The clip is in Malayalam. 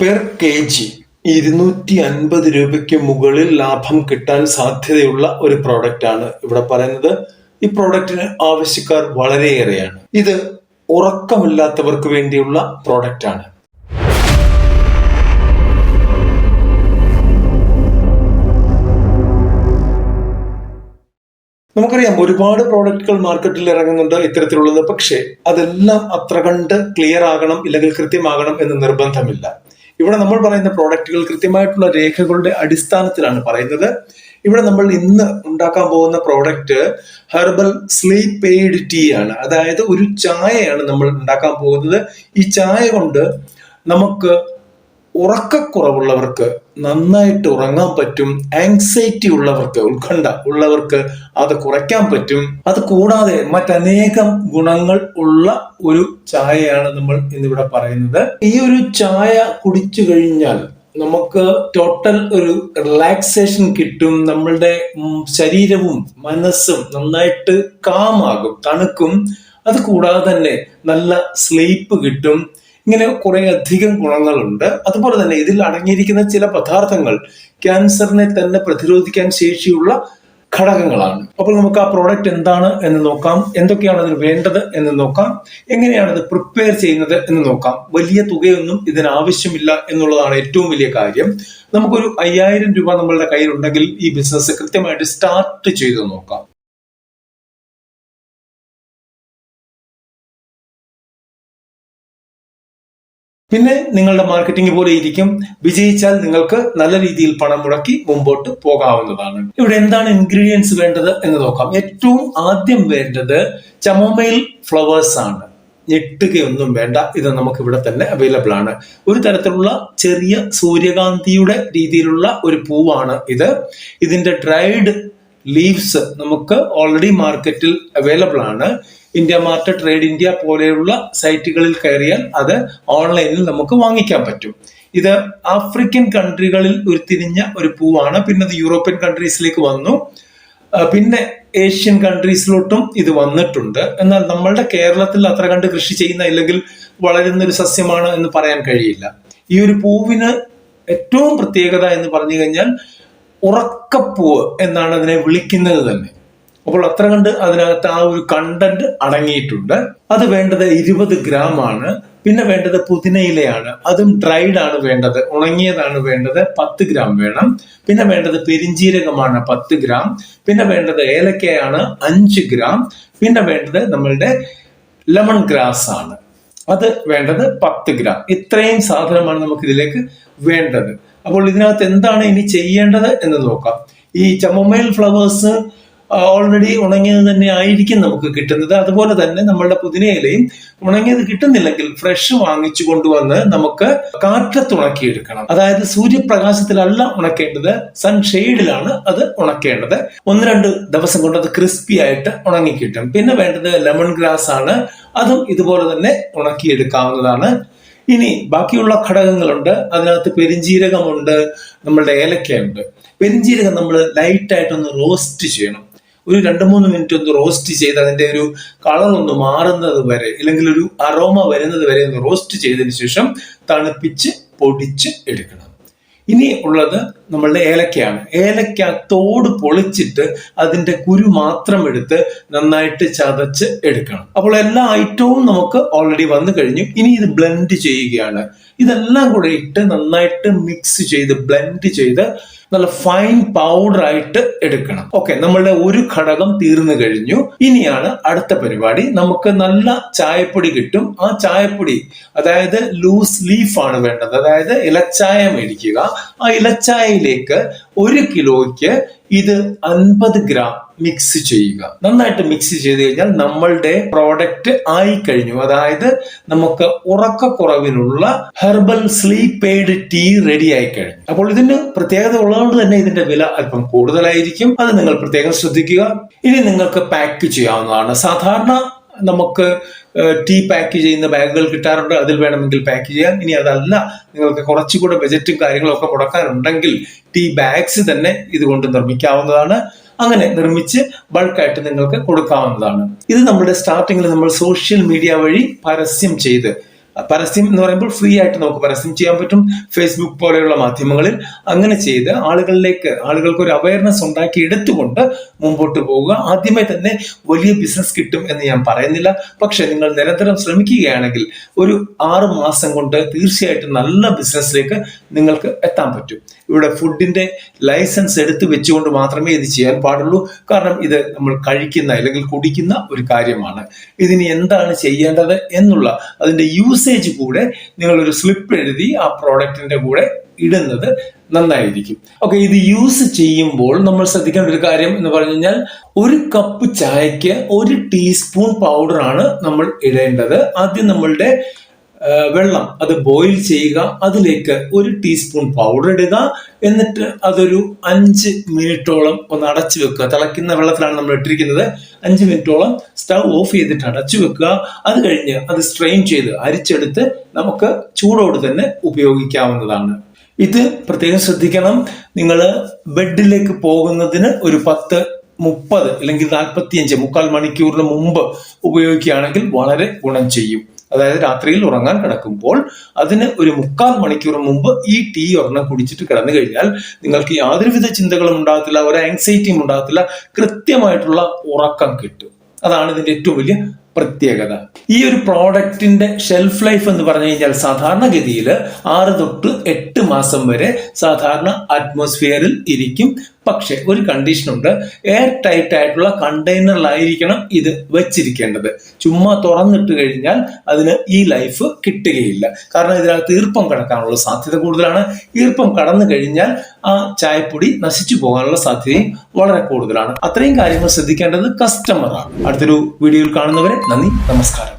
പെർ കെ ജി ഇരുന്നൂറ്റി അൻപത് രൂപയ്ക്ക് മുകളിൽ ലാഭം കിട്ടാൻ സാധ്യതയുള്ള ഒരു പ്രോഡക്റ്റ് ആണ് ഇവിടെ പറയുന്നത്. ഈ പ്രോഡക്റ്റിന് ആവശ്യക്കാർ വളരെയേറെയാണ്. ഇത് ഉറക്കമില്ലാത്തവർക്ക് വേണ്ടിയുള്ള പ്രോഡക്റ്റ് ആണ്. നമുക്കറിയാം ഒരുപാട് പ്രോഡക്റ്റുകൾ മാർക്കറ്റിൽ ഇറങ്ങുന്നുണ്ട് ഇത്തരത്തിലുള്ളത്. പക്ഷേ അതെല്ലാം അത്ര കണ്ട് ക്ലിയർ ആകണം ഇല്ലെങ്കിൽ കൃത്യമാകണം എന്ന് നിർബന്ധമില്ല. ഇവിടെ നമ്മൾ പറയുന്ന പ്രോഡക്റ്റുകൾ കൃത്യമായിട്ടുള്ള രേഖകളുടെ അടിസ്ഥാനത്തിലാണ് പറയുന്നത്. ഇവിടെ നമ്മൾ ഇന്ന് ഉണ്ടാക്കാൻ പോകുന്ന product herbal sleep aid tea ആണ്. അതായത് ഒരു ചായയാണ് നമ്മൾ ഉണ്ടാക്കാൻ പോകുന്നത്. ഈ ചായ കൊണ്ട് നമുക്ക് ഉറക്കക്കുറവുള്ളവർക്ക് നന്നായിട്ട് ഉറങ്ങാൻ പറ്റും ആങ്സൈറ്റി ഉള്ളവർക്ക് ഉത്കണ്ഠ ഉള്ളവർക്ക് അത് കുറയ്ക്കാൻ പറ്റും. അത് കൂടാതെ മറ്റനേകം ഗുണങ്ങൾ ഉള്ള ഒരു ചായയാണ് നമ്മൾ ഇന്നിവിടെ പറയുന്നത്. ഈ ഒരു ചായ കുടിച്ചു കഴിഞ്ഞാൽ നമുക്ക് ടോട്ടൽ ഒരു റിലാക്സേഷൻ കിട്ടും നമ്മളുടെ ശരീരവും മനസ്സും നന്നായിട്ട് കാമാകും തണുക്കും. അത് കൂടാതെ തന്നെ നല്ല സ്ലീപ്പ് കിട്ടും. ഇങ്ങനെ കുറെ അധികം ഗുണങ്ങളുണ്ട്. അതുപോലെ തന്നെ ഇതിൽ അടങ്ങിയിരിക്കുന്ന ചില പദാർത്ഥങ്ങൾ ക്യാൻസറിനെ തന്നെ പ്രതിരോധിക്കാൻ ശേഷിയുള്ള ഘടകങ്ങളാണ്. അപ്പോൾ നമുക്ക് ആ പ്രോഡക്റ്റ് എന്താണ് എന്ന് നോക്കാം. എന്തൊക്കെയാണ് അതിന് വേണ്ടത് എന്ന് നോക്കാം. എങ്ങനെയാണ് അത് പ്രിപ്പയർ ചെയ്യുന്നത് എന്ന് നോക്കാം. വലിയ തുകയൊന്നും ഇതിന് ആവശ്യമില്ല എന്നുള്ളതാണ് ഏറ്റവും വലിയ കാര്യം. നമുക്കൊരു അയ്യായിരം രൂപ നമ്മളുടെ കയ്യിലുണ്ടെങ്കിൽ ഈ ബിസിനസ് കൃത്യമായിട്ട് സ്റ്റാർട്ട് ചെയ്ത് നോക്കാം. പിന്നെ നിങ്ങളുടെ മാർക്കറ്റിംഗ് പോലെ ഇരിക്കും. വിജയിച്ചാൽ നിങ്ങൾക്ക് നല്ല രീതിയിൽ പണം മുടക്കി മുമ്പോട്ട് പോകാവുന്നതാണ്. ഇവിടെ എന്താണ് ഇൻഗ്രീഡിയൻസ് വേണ്ടത് എന്ന് നോക്കാം. ഏറ്റവും ആദ്യം വേണ്ടത് ചമോമൈൽ ഫ്ലവേഴ്സ് ആണ്. ഞെട്ടുകയൊന്നും വേണ്ട. ഇത് നമുക്ക് ഇവിടെ തന്നെ അവൈലബിൾ ആണ്. ഒരു തരത്തിലുള്ള ചെറിയ സൂര്യകാന്തിയുടെ രീതിയിലുള്ള ഒരു പൂവാണ് ഇത്. ഇതിന്റെ ഡ്രൈഡ് ലീവ്സ് നമുക്ക് ഓൾറെഡി മാർക്കറ്റിൽ അവൈലബിൾ ആണ്. ഇന്ത്യ മാർട്ട് ട്രേഡ് ഇന്ത്യ പോലെയുള്ള സൈറ്റുകളിൽ കയറിയാൽ അത് ഓൺലൈനിൽ നമുക്ക് വാങ്ങിക്കാൻ പറ്റും. ഇത് ആഫ്രിക്കൻ കൺട്രികളിൽ ഉരുത്തിരിഞ്ഞ ഒരു പൂവാണ്. പിന്നെ അത് യൂറോപ്യൻ കൺട്രീസിലേക്ക് വന്നു. പിന്നെ ഏഷ്യൻ കൺട്രീസിലോട്ടും ഇത് വന്നിട്ടുണ്ട്. എന്നാൽ നമ്മളുടെ കേരളത്തിൽ അത്ര കണ്ട് കൃഷി ചെയ്യുന്ന അല്ലെങ്കിൽ വളരുന്ന ഒരു സസ്യമാണ് എന്ന് പറയാൻ കഴിയില്ല. ഈ ഒരു പൂവിന് ഏറ്റവും പ്രത്യേകത എന്ന് പറഞ്ഞു കഴിഞ്ഞാൽ ഉറക്കപ്പൂവ് എന്നാണ് അതിനെ വിളിക്കുന്നത് തന്നെ. അപ്പോൾ അത്ര കണ്ട് അതിനകത്ത് ആ ഒരു കണ്ടന്റ് അടങ്ങിയിട്ടുണ്ട്. അത് വേണ്ടത് ഇരുപത് ഗ്രാം ആണ്. പിന്നെ വേണ്ടത് പുതിനയിലയാണ്. അതും ഡ്രൈഡ് ആണ് വേണ്ടത്. ഉണങ്ങിയതാണ് വേണ്ടത് പത്ത് ഗ്രാം വേണം. പിന്നെ വേണ്ടത് പെരിഞ്ജീരകമാണ് പത്ത് ഗ്രാം പിന്നെ വേണ്ടത് ഏലക്കയാണ് അഞ്ച് ഗ്രാം പിന്നെ വേണ്ടത് നമ്മളുടെ ലെമൺ ഗ്രാസ് ആണ്. അത് വേണ്ടത് പത്ത് ഗ്രാം ഇത്രയും സാധനമാണ് നമുക്ക് ഇതിലേക്ക് വേണ്ടത്. അപ്പോൾ ഇതിനകത്ത് എന്താണ് ഇനി ചെയ്യേണ്ടത് എന്ന് നോക്കാം. ഈ ചമമൈൽ ഫ്ലവേഴ്സ് ഓൾറെഡി ഉണങ്ങിയത് തന്നെ ആയിരിക്കും നമുക്ക് കിട്ടുന്നത്. അതുപോലെ തന്നെ നമ്മളുടെ പുതിനയിലയും ഉണങ്ങിയത് കിട്ടുന്നില്ലെങ്കിൽ ഫ്രഷ് വാങ്ങിച്ചു കൊണ്ടുവന്ന് നമുക്ക് കാറ്റത്ത് ഉണക്കിയെടുക്കണം അതായത് സൂര്യപ്രകാശത്തിലല്ല ഉണക്കേണ്ടത് സൺഷെയ്ഡിലാണ് അത് ഉണക്കേണ്ടത്. ഒന്ന് രണ്ട് ദിവസം കൊണ്ട് അത് ക്രിസ്പി ആയിട്ട് ഉണങ്ങി കിട്ടും പിന്നെ വേണ്ടത് ലെമൺ ഗ്രാസ് ആണ്. അതും ഇതുപോലെ തന്നെ ഉണക്കിയെടുക്കാവുന്നതാണ്. ഇനി ബാക്കിയുള്ള ഘടകങ്ങളുണ്ട്. അതിനകത്ത് പെരിഞ്ജീരകമുണ്ട് നമ്മളുടെ ഏലക്കയുണ്ട്. പെരിഞ്ജീരകം നമ്മൾ ലൈറ്റായിട്ടൊന്ന് റോസ്റ്റ് ചെയ്യണം. ഒരു രണ്ട് മൂന്ന് മിനിറ്റ് ഒന്ന് റോസ്റ്റ് ചെയ്ത് അതിന്റെ ഒരു കളർ ഒന്ന് മാറുന്നത് വരെ അല്ലെങ്കിൽ ഒരു അറോമ വരുന്നത് വരെ ഒന്ന് റോസ്റ്റ് ചെയ്തതിന് ശേഷം തണുപ്പിച്ച് പൊടിച്ച് എടുക്കണം. ഇനി ഉള്ളത് നമ്മളുടെ ഏലക്കയാണ്. ഏലക്ക തോട് പൊളിച്ചിട്ട് അതിന്റെ കുരു മാത്രം എടുത്ത് നന്നായിട്ട് ചതച്ച് എടുക്കണം. അപ്പോൾ എല്ലാ ഐറ്റവും നമുക്ക് ഓൾറെഡി വന്നു കഴിഞ്ഞു. ഇനി ഇത് ബ്ലെൻഡ് ചെയ്യുകയാണ്. ഇതെല്ലാം കൂടെ ഇട്ട് നന്നായിട്ട് മിക്സ് ചെയ്ത് ബ്ലെൻഡ് ചെയ്ത് നല്ല ഫൈൻ പൗഡർ ആയിട്ട് എടുക്കണം. ഓക്കെ നമ്മളുടെ ഒരു ഘടകം തീർന്നു കഴിഞ്ഞു. ഇനിയാണ് അടുത്ത പരിപാടി. നമുക്ക് നല്ല ചായപ്പൊടി കിട്ടും. ആ ചായപ്പൊടി അതായത് ലൂസ് ലീഫ് ആണ് വേണ്ടത്. അതായത് ഇലച്ചായ മേടിക്കുക. ആ ഇലച്ചായയിലേക്ക് ഒരു കിലോയ്ക്ക് ഇത് അൻപത് ഗ്രാം മിക്സ് ചെയ്യുക. നന്നായിട്ട് മിക്സ് ചെയ്ത് കഴിഞ്ഞാൽ നമ്മളുടെ പ്രോഡക്റ്റ് ആയി കഴിഞ്ഞു. അതായത് നമുക്ക് ഉറക്കക്കുറവിനുള്ള herbal sleep aid tea ready ആയി കഴിഞ്ഞു. അപ്പോൾ ഇതിന് പ്രത്യേകത ഉള്ളതുകൊണ്ട് തന്നെ ഇതിന്റെ വില അല്പം കൂടുതലായിരിക്കും. അത് നിങ്ങൾ പ്രത്യേകം ശ്രദ്ധിക്കുക. ഇനി നിങ്ങൾക്ക് പാക്ക് ചെയ്യാവുന്നതാണ്. സാധാരണ നമുക്ക് ടീ പാക്ക് ചെയ്യുന്ന ബാഗുകൾ കിട്ടാറുണ്ട്. അതിൽ വേണമെങ്കിൽ പാക്ക് ചെയ്യാം. ഇനി അതല്ല നിങ്ങൾക്ക് കുറച്ചുകൂടെ ബജറ്റും കാര്യങ്ങളും ഒക്കെ മുടക്കാനുണ്ടെങ്കിൽ ടീ ബാഗ്സ് തന്നെ ഇതുകൊണ്ട് നിർമ്മിക്കാവുന്നതാണ്. അങ്ങനെ നിർമ്മിച്ച് ബൾക്കായിട്ട് നിങ്ങൾക്ക് കൊടുക്കാവുന്നതാണ്. ഇത് നമ്മുടെ സ്റ്റാർട്ടിങ്ങിൽ നമ്മൾ സോഷ്യൽ മീഡിയ വഴി പരസ്യം ചെയ്ത് പരസ്യം എന്ന് പറയുമ്പോൾ ഫ്രീ ആയിട്ട് നമുക്ക് പരസ്യം ചെയ്യാൻ പറ്റും. ഫേസ്ബുക്ക് പോലെയുള്ള മാധ്യമങ്ങളിൽ അങ്ങനെ ചെയ്ത് ആളുകളിലേക്ക് ആളുകൾക്ക് ഒരു അവയർനെസ് ഉണ്ടാക്കി എടുത്തുകൊണ്ട് മുമ്പോട്ട് പോവുക ആദ്യമേ തന്നെ വലിയ ബിസിനസ് കിട്ടും എന്ന് ഞാൻ പറയുന്നില്ല. പക്ഷെ നിങ്ങൾ നിരന്തരം ശ്രമിക്കുകയാണെങ്കിൽ ഒരു ആറ് മാസം കൊണ്ട് തീർച്ചയായിട്ടും നല്ല ബിസിനസ്സിലേക്ക് നിങ്ങൾക്ക് എത്താൻ പറ്റും. ഇവിടെ ഫുഡിന്റെ ലൈസൻസ് എടുത്തു വെച്ചുകൊണ്ട് മാത്രമേ ഇത് ചെയ്യാൻ പാടുള്ളൂ. കാരണം ഇത് നമ്മൾ കഴിക്കുന്ന അല്ലെങ്കിൽ കുടിക്കുന്ന ഒരു കാര്യമാണ്. ഇതിന് എന്താണ് ചെയ്യേണ്ടത് എന്നുള്ള അതിന്റെ യൂസേജ് കൂടെ നിങ്ങളൊരു സ്ലിപ്പ് എഴുതി ആ പ്രോഡക്റ്റിന്റെ കൂടെ ഇടുന്നത് നന്നായിരിക്കും. ഓക്കെ ഇത് യൂസ് ചെയ്യുമ്പോൾ നമ്മൾ ശ്രദ്ധിക്കേണ്ട ഒരു കാര്യം എന്ന് പറഞ്ഞു കഴിഞ്ഞാൽ ഒരു കപ്പ് ചായക്ക് ഒരു ടീസ്പൂൺ ആണ് നമ്മൾ ഇടേണ്ടത്. ആദ്യം നമ്മളുടെ വെള്ളം അത് ബോയിൽ ചെയ്യുക അതിലേക്ക് ഒരു ടീസ്പൂൺ പൗഡർ ഇടുക എന്നിട്ട് അതൊരു അഞ്ച് മിനിറ്റോളം ഒന്ന് അടച്ചു വെക്കുക. തിളയ്ക്കുന്ന വെള്ളത്തിലാണ് നമ്മൾ ഇട്ടിരിക്കുന്നത്. അഞ്ച് മിനിറ്റോളം സ്റ്റവ് ഓഫ് ചെയ്തിട്ട് അടച്ചു വെക്കുക. അത് കഴിഞ്ഞ് അത് സ്ട്രെയിൻ ചെയ്ത് അരിച്ചെടുത്ത് നമുക്ക് ചൂടോട് തന്നെ ഉപയോഗിക്കാവുന്നതാണ്. ഇത് പ്രത്യേകം ശ്രദ്ധിക്കണം. നിങ്ങൾ ബെഡിലേക്ക് പോകുന്നതിന് ഒരു പത്ത് മുപ്പത് അല്ലെങ്കിൽ നാൽപ്പത്തിയഞ്ച് മുക്കാൽ മണിക്കൂറിന് മുമ്പ് ഉപയോഗിക്കുകയാണെങ്കിൽ വളരെ ഗുണം ചെയ്യും. അതായത് രാത്രിയിൽ ഉറങ്ങാൻ കിടക്കുമ്പോൾ അതിന് ഒരു മുക്കാൽ മണിക്കൂർ മുമ്പ് ഈ ടീ ഒരെണ്ണം കുടിച്ചിട്ട് കിടന്നു കഴിഞ്ഞാൽ നിങ്ങൾക്ക് യാതൊരുവിധ ചിന്തകളും ഉണ്ടാകത്തില്ല ഒരു ആങ്സൈറ്റിയും ഉണ്ടാകത്തില്ല കൃത്യമായിട്ടുള്ള ഉറക്കം കിട്ടും. അതാണ് ഇതിന്റെ ഏറ്റവും വലിയ പ്രത്യേകത. ഈ ഒരു പ്രോഡക്റ്റിന്റെ ഷെൽഫ് ലൈഫ് എന്ന് പറഞ്ഞു കഴിഞ്ഞാൽ സാധാരണഗതിയിൽ ആറ് തൊട്ട് എട്ട് മാസം വരെ സാധാരണ അറ്റ്മോസ്ഫിയറിൽ ഇരിക്കും. പക്ഷെ ഒരു കണ്ടീഷനുണ്ട് എയർ ടൈറ്റ് ആയിട്ടുള്ള കണ്ടെയ്നറിലായിരിക്കണം ഇത് വെച്ചിരിക്കേണ്ടത്. ചുമ്മാ തുറന്നിട്ട് കഴിഞ്ഞാൽ അതിന് ഈ ലൈഫ് കിട്ടുകയില്ല. കാരണം ഇതിനകത്ത് ഈർപ്പം കിടക്കാനുള്ള സാധ്യത കൂടുതലാണ്. ഈർപ്പം കടന്നു കഴിഞ്ഞാൽ ആ ചായപ്പൊടി നശിച്ചു പോകാനുള്ള സാധ്യതയും വളരെ കൂടുതലാണ്. അത്രയും കാര്യങ്ങൾ ശ്രദ്ധിക്കേണ്ടത് കസ്റ്റമറാണ് അടുത്തൊരു വീഡിയോയിൽ കാണുന്നവരെ നന്ദി നമസ്കാരം.